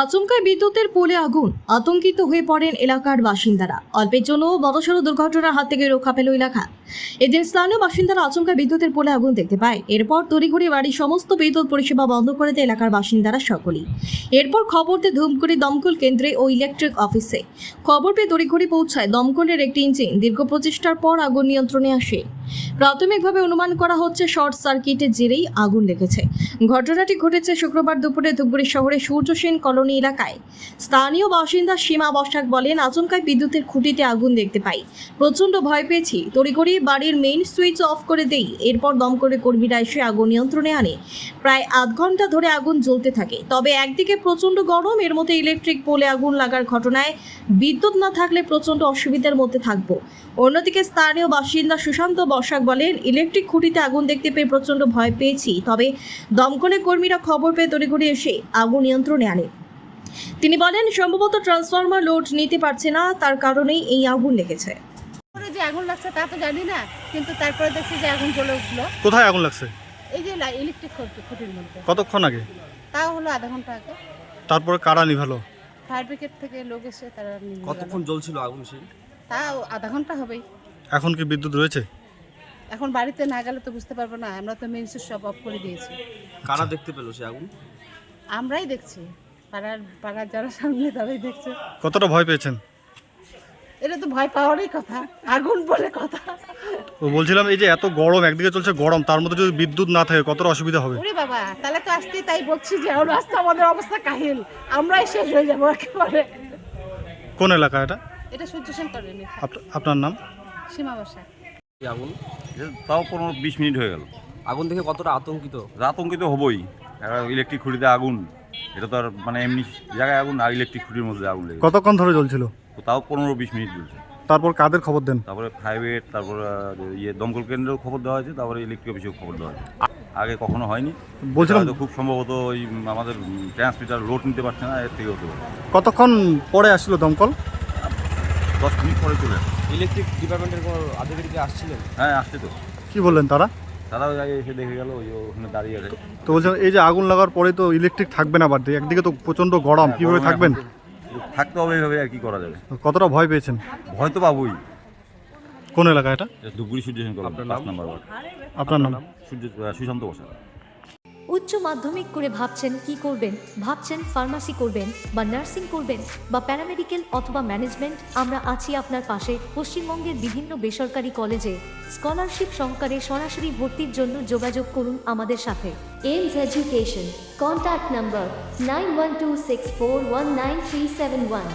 আচমকায় বিদ্যুতের পোলে আগুন, আতঙ্কিত হয়ে পড়েন এলাকার বাসিন্দারা। অল্পের জন্য বড়সড় দুর্ঘটনার হাত থেকে রক্ষা পেল এলাকা। এদিন স্থানীয় বাসিন্দারা আচমকা বিদ্যুতের পোলে আগুন দেখতে পায়। এরপর তড়িঘড়ি বাড়ির সমস্ত বিদ্যুৎ পরিষেবা বন্ধ করে দেয় এলাকার বাসিন্দারা সকলেই। এরপর খবর দিয়ে ধূমকুড়ি দমকল কেন্দ্রে ও ইলেকট্রিক অফিসে। খবর পেয়ে তড়িঘড়ি পৌঁছায় দমকলের একটি ইঞ্জিন দীর্ঘ প্রচেষ্টার পর আগুন নিয়ন্ত্রণে আসে। প্রাথমিকভাবে অনুমান করা হচ্ছে শর্ট সার্কিটের জেরেই আগুন লেগেছে। ঘটনাটি ঘটেছে শুক্রবার দুপুরে ধূপগুড়ি শহরের সূর্য সেন কলোনি এলাকায়। স্থানীয় বাসিন্দা সীমা বসাক বলেন, আচমকায় বিদ্যুতের খুঁটিতে আগুন দেখতে পাই। প্রচণ্ড ভয় পেয়েছি। তড়িঘড়ি বাড়ির মেইন সুইচ অফ করে দেই। এরপর দমকলের কর্মীরা এসে আগুন নিয়ন্ত্রণে আনে। প্রায় আধ ঘণ্টা ধরে আগুন জ্বলতে থাকে। তবে একদিকে প্রচণ্ড গরম, এর মধ্যে ইলেকট্রিক পোলে আগুন লাগার ঘটনায় বিদ্যুৎ না থাকলে প্রচণ্ড অসুবিধার মধ্যে থাকব। অন্যদিকে স্থানীয় বাসিন্দা সুশান্ত বসাক বলেন ইলেকট্রিক খুঁটিতে আগুন দেখতে পেয়ে প্রচণ্ড ভয় পেয়েছি। তবে দমকলের কর্মীরা খবর পেয়ে তড়িঘড়ি এসে আগুন নিয়ন্ত্রণে আনে। তিনি বলেন, সম্ভবত ট্রান্সফরমার লোড নিতে পারছে না। তার কারণেই এই আগুন লেগেছে। করে আগুন লাগছে তা তো জানি না কিন্তু তারপরে দেখছি যে আগুন জ্বলে উঠল। কোথায় আগুন লাগছে? এই যে ইলেকট্রিক খুঁটির মধ্যে। কতক্ষণ আগে? তাও হলো আধা ঘণ্টা আগে। তারপরে কারা নিভালো? ফায়ার ব্রিগেড থেকে লোক এসে তারা কতক্ষণ জ্বলছিল আগুন সেই? তাও আধা ঘণ্টা হবেই। এখন কি বিদ্যুৎ রয়েছে? এখন বাড়িতে না গেলে তো বুঝতে পারব না আমরা তো মেন সুইচ সব অফ করে দিয়েছি। কারা দেখতে পেল সে আগুন? আমরাই দেখছি। পাড়ার পাড়ার যারা সামনে তারাই দেখছে। কতটা ভয় পেয়েছেন? এটা তো ভয় পাওয়ারই কথা আগুন বলে কথা। ও বলছিলাম এই যে এত গরম একদিকে চলছে গরম তার মধ্যে যদি বিদ্যুৎ না থাকে কতটা অসুবিধা হবে? ওরে বাবা তাহলে তো আসতে তাই বলছি যে এখন রাস্তা আমাদের অবস্থা কাহিল আমরাই শেষ হয়ে যাব একেবারে। কোন এলাকা এটা? এটা সূর্য সেন করেনি আপ- আপনার নাম? সীমা বসা। আগুন? তাও পনেরো বিশ মিনিট হয়ে গেল। আগুন দেখে কতটা আতঙ্কিত? আতঙ্কিত হবই। ইলেকট্রিক খুঁটিতে আগুন এটা তো আর মানে এমনি জায়গায় আগুন আর ইলেকট্রিক খুঁটির মধ্যে আগুন কতক্ষণ ধরে জ্বলছিল? তাও পনেরো বিশ মিনিট চলছে। তারপর কাদের খবর দেন? তারপরে প্রাইভেট তারপর ইয়ে দমকল কেন্দ্রেও খবর দেওয়া হয়েছে তারপরে ইলেকট্রিক অফিসেও খবর দেওয়া হয়েছে। আগে কখনো হয়নি। বলছিলাম খুব সম্ভবত ওই আমাদের ট্রান্সমিটার লোড নিতে পারছে না এর থেকে হতে পারে। কতক্ষণ পরে আসছিল দমকল? দশ মিনিট পরে চলে ইলেকট্রিক ডিপার্টমেন্টের কোনো আধিকারিক আসছিলেন? হ্যাঁ আসছে তো। কি বললেন তারা? তারাও আগে এসে দেখে গেল ওই ওখানে দাঁড়িয়ে আছে। তো বলছিলাম এই যে আগুন লাগার পরে তো ইলেকট্রিক থাকবে না বাড়িতে একদিকে তো প্রচণ্ড গরম কীভাবে গরমে থাকবেন? থাকতে হবে এইভাবে আর কি করা যাবে। কতটা ভয় পেয়েছেন? ভয় তো পাবোই। কোন এলাকা এটা? ধুপগুড়ি সূর্য আপনার নাম? আপনার নাম? সূর্য সুশান্ত বসা। উচ্চ মাধ্যমিক করে ভাবছেন কি করবেন? ভাবছেন ফার্মাসি করবেন বা নার্সিং করবেন বা প্যারামেডিক্যাল অথবা ম্যানেজমেন্ট? আমরা আছি আপনার পাশে পশ্চিমবঙ্গের বিভিন্ন বেসরকারি কলেজে। স্কলারশিপ সহকারে সরাসরি ভর্তির জন্য যোগাযোগ করুন আমাদের সাথে। Aims education contact number nine one two six four one nine three seven one